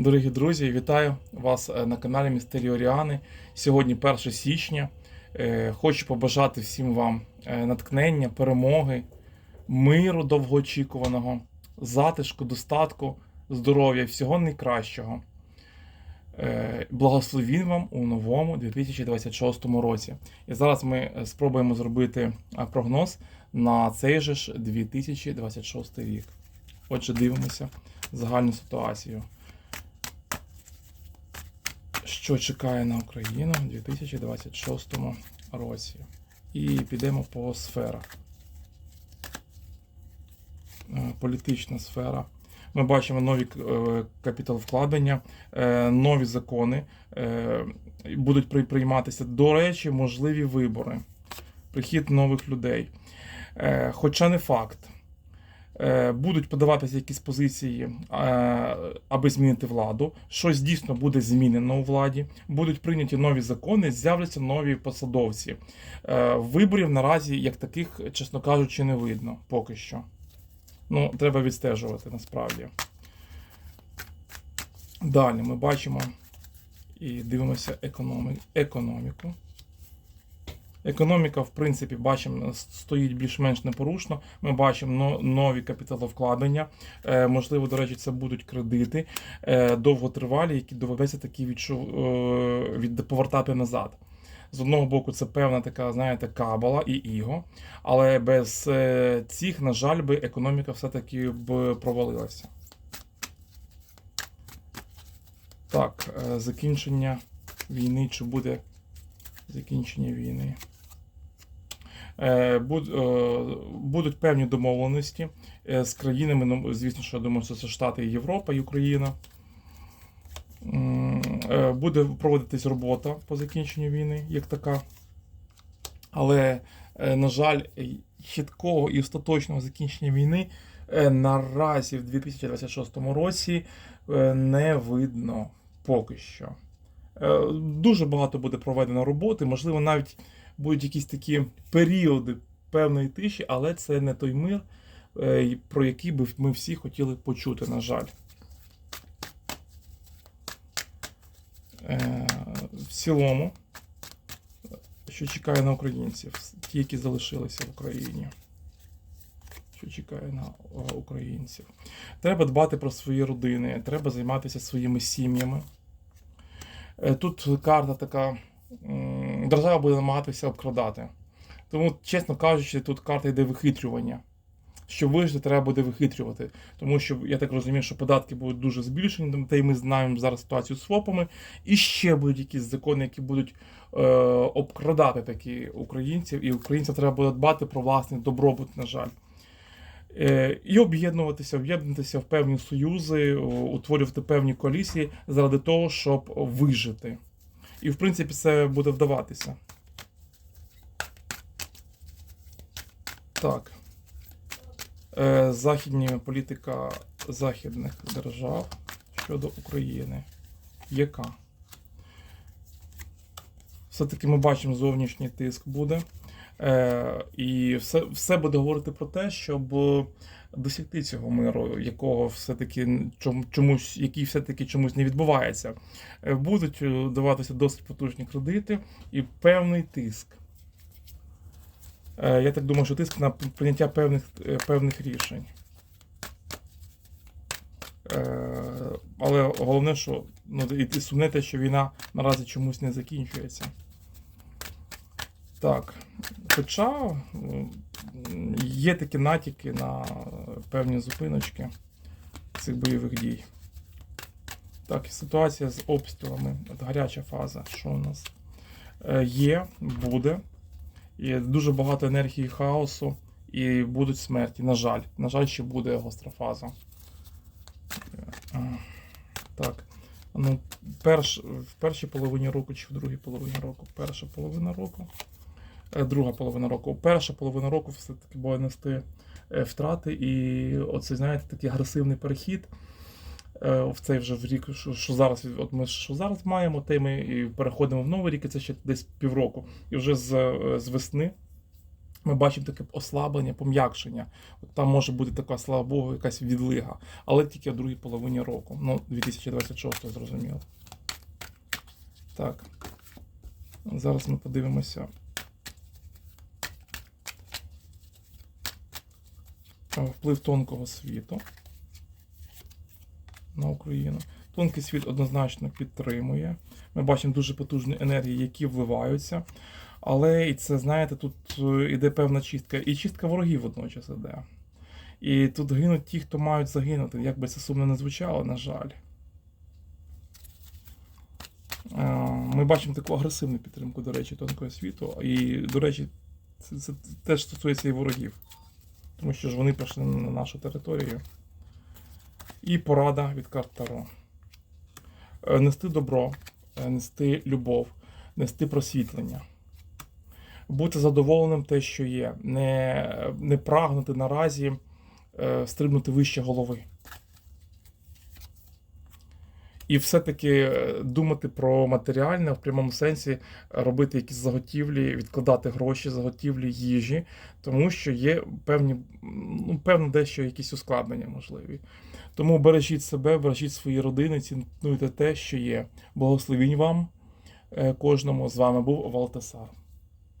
Дорогі друзі, вітаю вас е, на каналі Містеріо Оріани. Сьогодні 1 січня. Е, Хочу побажати всім вам е, натхнення, перемоги, миру довгоочікуваного, затишку, достатку, здоров'я, всього найкращого. Благословін вам у новому 2026 році. І зараз ми спробуємо зробити прогноз на цей же ж 2026 рік. Отже, дивимося загальну ситуацію що чекає на Україну у 2026 році. І підемо по сферах. Е, Політична сфера. Ми бачимо нові е, капіталвкладення, е, нові закони будуть при- прийматися. До речі, можливі вибори, прихід нових людей. Хоча не факт. Е, Будуть подаватися якісь позиції, е, аби змінити владу. Щось дійсно буде змінено у владі. Будуть прийняті нові закони, з'являться нові посадовці. Е, Виборів наразі як таких, чесно кажучи, не видно поки що. Ну, треба відстежувати насправді. Далі ми бачимо і дивимося економіку. Економіка, в принципі, бачимо, стоїть більш-менш непорушно. Ми бачимо нові капіталовкладення. Е, можливо, до речі, це будуть кредити е, довготривалі, які доведеться такі відчу... е, від... повертати назад. З одного боку, це певна така, знаєте, кабала і іго, але без цих, на жаль, би економіка все-таки б провалилася. Так, закінчення війни, чи буде закінчення війни? Е, е, Будуть певні домовленості е, з країнами. Ну, звісно, що я думаю, що це Штати Європа і Україна. Буде проводитись робота по закінченню війни, як така. Але, на жаль, чіткого і остаточного закінчення війни наразі в 2026 році не видно поки що. Е, Дуже багато буде проведено роботи, можливо, навіть будуть якісь такі періоди певної тиші, але це не той мир, е, про який би ми всі хотіли почути, на жаль. Е, В цілому, що чекає на українців, ті, які залишилися в Україні. Що чекає на українців? Треба дбати про свої родини, треба займатися своїми сім'ями. Е, Тут карта така, держава буде намагатися обкрадати. Тому, чесно кажучи, тут карта йде вихитрювання. Щоб вижити, треба буде вихитрювати. Тому що я так розумію, що податки будуть дуже збільшені, та й ми знаємо зараз ситуацію з ФОПами. І ще будуть якісь закони, які будуть е, обкрадати такі українців, і українцям треба буде дбати про власний добробут, на жаль. Е, І об'єднуватися, об'єднуватися в певні союзи, утворювати певні коаліції заради того, щоб вижити. І в принципі це буде вдаватися. Так. Е, Західні політика західних держав щодо України. Яка? Все-таки ми бачимо зовнішній тиск буде. Е, і все, все буде говорити про те, щоб досягти цього миру, якого все-таки чомусь, який все-таки чомусь не відбувається. Е, Будуть е, даватися досить потужні кредити і певний тиск. Е, Я так думаю, що тиск на прийняття певних, е, певних рішень. Але головне, що ну, і сумне те, що війна наразі чомусь не закінчується. Так. Хоча є такі натяки на певні зупиночки цих бойових дій. Так, і ситуація з обстрілами. Гаряча фаза. Що у нас? Е, Є, буде. Є дуже багато енергії хаосу і будуть смерті. На жаль. На жаль, ще буде гостра фаза. Так. Ну, перш, в першій половині року чи в другій половині року? Перша половина року. Е, Друга половина року. Перша половина року все-таки буде нести е, втрати, і оцей, знаєте, такий агресивний перехід е, в цей вже в рік, що, зараз от ми що зараз маємо, те ми і переходимо в новий рік, і це ще десь півроку. І вже з, з весни Ми бачимо таке ослаблення, пом'якшення. От там може бути така, слава Богу, якась відлига, але тільки в другій половині року. Ну, 2026 зрозуміло. Так. Зараз ми подивимося. Е, Вплив тонкого світу на Україну. Тонкий світ однозначно підтримує. Ми бачимо дуже потужні енергії, які вливаються. Але і це, знаєте, тут е, іде певна чистка. І чистка ворогів водночас іде. І тут гинуть ті, хто мають загинути. Як би це сумно не звучало, на жаль. Е, Ми бачимо таку агресивну підтримку, до речі, тонкого світу. І, до речі, це, це теж стосується і ворогів. Тому що ж вони прийшли на нашу територію. І порада від карт Таро. Е, Нести добро, е, нести любов, нести просвітлення. Бути задоволеним те, що є, не, не прагнути наразі е, стрибнути вище голови. І все-таки е, думати про матеріальне в прямому сенсі, робити якісь заготівлі, відкладати гроші, заготівлі їжі, тому що є певні, ну, певно, дещо якісь ускладнення можливі. Тому бережіть себе, бережіть свої родини, цінуйте те, що є. Благословінь вам е, кожному. З вами був Валтасар.